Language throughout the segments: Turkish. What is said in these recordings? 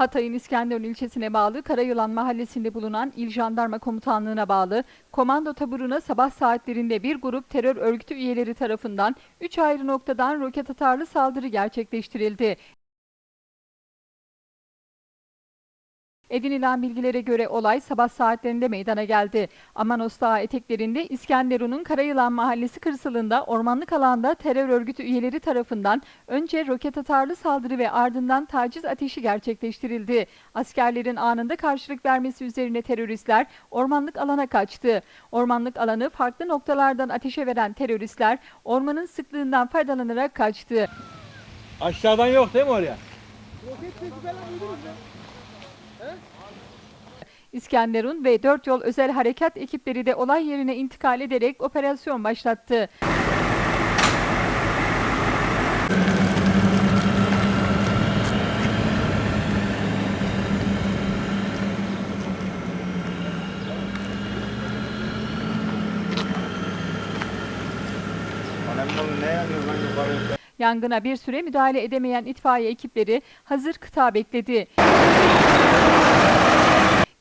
Hatay'ın İskenderun ilçesine bağlı Karayılan mahallesinde bulunan İl Jandarma Komutanlığı'na bağlı komando taburuna sabah saatlerinde bir grup terör örgütü üyeleri tarafından 3 ayrı noktadan roket atarlı saldırı gerçekleştirildi. Edinilen bilgilere göre olay sabah saatlerinde meydana geldi. Amanos Dağı eteklerinde İskenderun'un Karayılan Mahallesi kırsalında ormanlık alanda terör örgütü üyeleri tarafından önce roket atarlı saldırı ve ardından taciz ateşi gerçekleştirildi. Askerlerin anında karşılık vermesi üzerine teröristler ormanlık alana kaçtı. Ormanlık alanı farklı noktalardan ateşe veren teröristler ormanın sıklığından faydalanarak kaçtı. Aşağıdan yok değil mi oraya? İskenderun ve Dört Yol Özel Harekat ekipleri de olay yerine intikal ederek operasyon başlattı. Önemli ne yanıyor lan yukarı? Yangına bir süre müdahale edemeyen itfaiye ekipleri hazır kıta bekledi.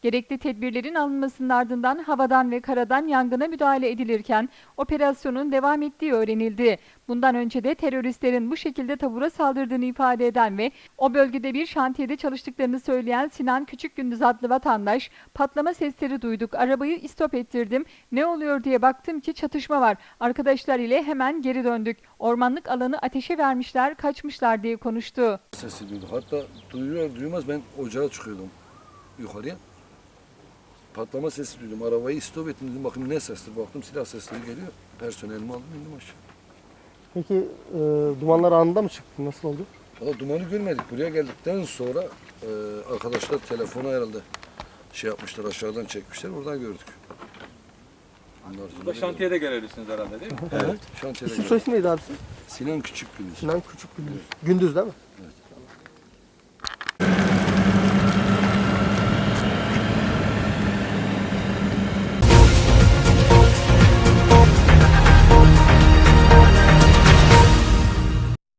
Gerekli tedbirlerin alınmasının ardından havadan ve karadan yangına müdahale edilirken operasyonun devam ettiği öğrenildi. Bundan önce de teröristlerin bu şekilde tabura saldırdığını ifade eden ve o bölgede bir şantiyede çalıştıklarını söyleyen Sinan Küçükgündüz adlı vatandaş patlama sesleri duyduk. Arabayı istop ettirdim. Ne oluyor diye baktım ki çatışma var. Arkadaşlar ile hemen geri döndük. Ormanlık alanı ateşe vermişler, kaçmışlar diye konuştu. sesi duyduk. Hatta duyuyor duymaz ben ocağa çıkıyordum yukarıya. Patlama sesi duydum. Arabayı stop ettim dedim bakayım ne sestir. Baktım silah sesleri geliyor. Personelimi aldım indim aşağı. Peki e, dumanlar anında mı çıktı? Nasıl oldu? Valla dumanı görmedik. Buraya geldikten sonra e, arkadaşlar telefonu herhalde şey yapmışlar aşağıdan çekmişler. Oradan gördük. Burada şantiyede görevlisiniz herhalde değil mi? Evet. Şantiyede İsim gördük. soy isim neydi abisi? Sinan Küçükgündüz. Sinan Küçük Gündüz. Gündüz değil mi?